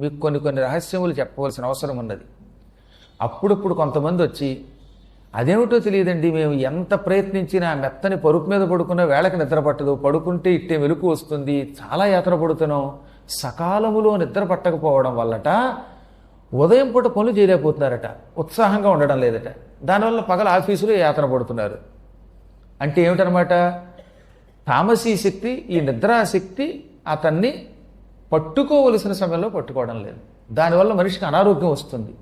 మీకు కొన్ని కొన్ని రహస్యములు చెప్పవలసిన అవసరం ఉన్నది. అప్పుడప్పుడు కొంతమంది వచ్చి అదేమిటో తెలియదండి మేము ఎంత ప్రయత్నించినా మెత్తని పరుపు మీద పడుకున్న వేళకి నిద్ర పట్టదు. పడుకుంటే ఇట్టే వెలుకు వస్తుంది. చాలా యాత్ర పడుతున్నాం. సకాలములో నిద్ర పట్టకపోవడం వల్లట ఉదయం పూట పనులు చేయలేకపోతున్నారట. ఉత్సాహంగా ఉండడం లేదట. దానివల్ల పగల ఆఫీసులో యాత్ర పడుతున్నారు. అంటే ఏమిటనమాట? తామసీ శక్తి ఈ నిద్రాశక్తి అతన్ని పట్టుకోవలసిన సమయంలో పట్టుకోవడం లేదు. దానివల్ల మనిషికి అనారోగ్యం వస్తుంది.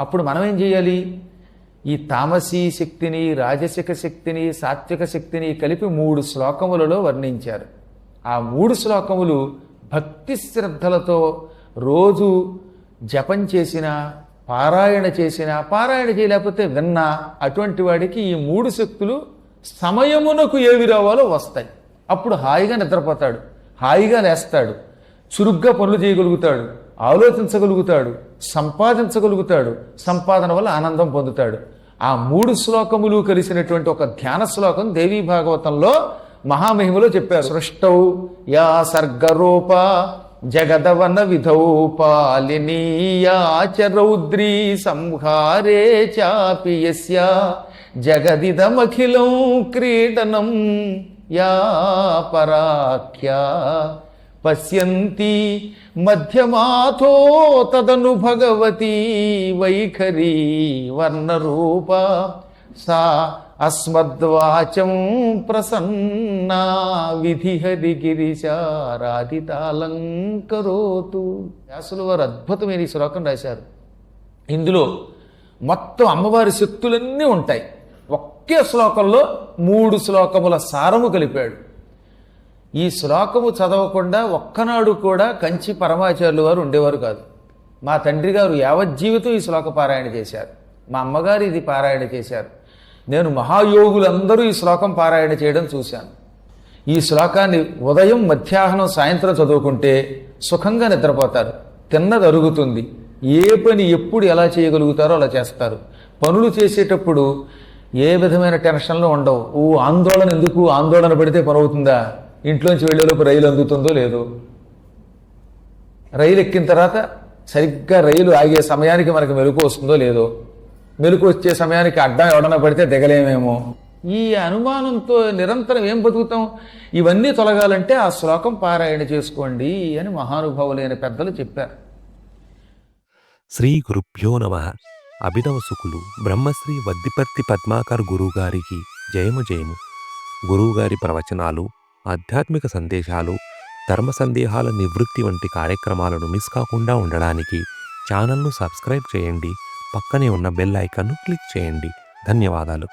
అప్పుడు మనం ఏం చేయాలి? ఈ తామసీ శక్తిని రాజసిక శక్తిని సాత్విక శక్తిని కలిపి మూడు శ్లోకములలో వర్ణించారు. ఆ మూడు శ్లోకములు భక్తి శ్రద్ధలతో రోజు జపం చేసిన పారాయణ చేసిన పారాయణ చేయలేకపోతే విన్నా అటువంటి వాడికి ఈ మూడు శక్తులు సమయమునకు ఏవి రావాలో వస్తాయి. అప్పుడు హాయిగా నిద్రపోతాడు. హాయిగా లేస్తాడు. చురుగ్గా పనులు చేయగలుగుతాడు ఆలోచించగలుగుతాడు సంపాదించగలుగుతాడు సంపాదన వల్ల ఆనందం పొందుతాడు. ఆ మూడు శ్లోకములు కలిసినటువంటి ఒక ధ్యాన శ్లోకం దేవీ భాగవతంలో మహామహిమలో చెప్పారు. సృష్టౌ యా సర్గరూప జగదవన విధౌ పాలినీయాచరౌద్రీ సంహారే చాపియస్య జగదిదమఖిలం క్రీడనం యా పరాఖ్యా పశ్యంతి మధ్యమాథో తదను భగవతి వైఖరి వర్ణరూప. సా అస్మద్వాచం ప్రసన్నా విధి హరిగిరిశారాధితాలంకరోతు. వ్యాసుల వారు అద్భుతమైన ఈ శ్లోకం రాశారు. ఇందులో మొత్తం అమ్మవారి శక్తులన్నీ ఉంటాయి. ఒకే శ్లోకంలో మూడు శ్లోకముల సారము కలిపాడు. ఈ శ్లోకము చదవకుండా ఒక్కనాడు కూడా కంచి పరమాచార్యులు వారు ఉండేవారు కాదు. మా తండ్రి గారు యావజ్జీవితం ఈ శ్లోక పారాయణ చేశారు. మా అమ్మగారు ఇది పారాయణ చేశారు. నేను మహాయోగులందరూ ఈ శ్లోకం పారాయణ చేయడం చూశాను. ఈ శ్లోకాన్ని ఉదయం మధ్యాహ్నం సాయంత్రం చదువుకుంటే సుఖంగా నిద్రపోతారు. తిన్నది అరుగుతుంది. ఏ పని ఎప్పుడు ఎలా చేయగలుగుతారో అలా చేస్తారు. పనులు చేసేటప్పుడు ఏ విధమైన టెన్షన్లు ఉండవు. ఓ ఆందోళన ఎందుకు? ఆందోళన పడితే పని అవుతుందా? ఇంట్లోంచి వెళ్ళేలోపు రైలు అందుతుందో లేదో. రైలు ఎక్కిన తర్వాత సరిగ్గా రైలు ఆగే సమయానికి మనకు మెలకు వస్తుందో లేదో. మెలకు వచ్చే సమయానికి అడ్డం ఎవడన పడితే దిగలేమేమో. ఈ అనుమానంతో నిరంతరం ఏం బతుకుతాం? ఇవన్నీ తొలగాలంటే ఆ శ్లోకం పారాయణ చేసుకోండి అని మహానుభావులైన పెద్దలు చెప్పారు. శ్రీ గురుభ్యో నమ. అభినవ సుకులు బ్రహ్మశ్రీ వద్దిపర్తి పద్మాకర్ గురువుగారికి జయము జయము. గురువుగారి ప్రవచనాలు ఆధ్యాత్మిక సందేశాలు ధర్మ సందేహాల నివృత్తి వంటి కార్యక్రమాలను మిస్ కాకుండా ఉండడానికి ఛానల్ను సబ్స్క్రైబ్ చేయండి. పక్కనే ఉన్న బెల్ ఐకాన్ను క్లిక్ చేయండి. ధన్యవాదాలు.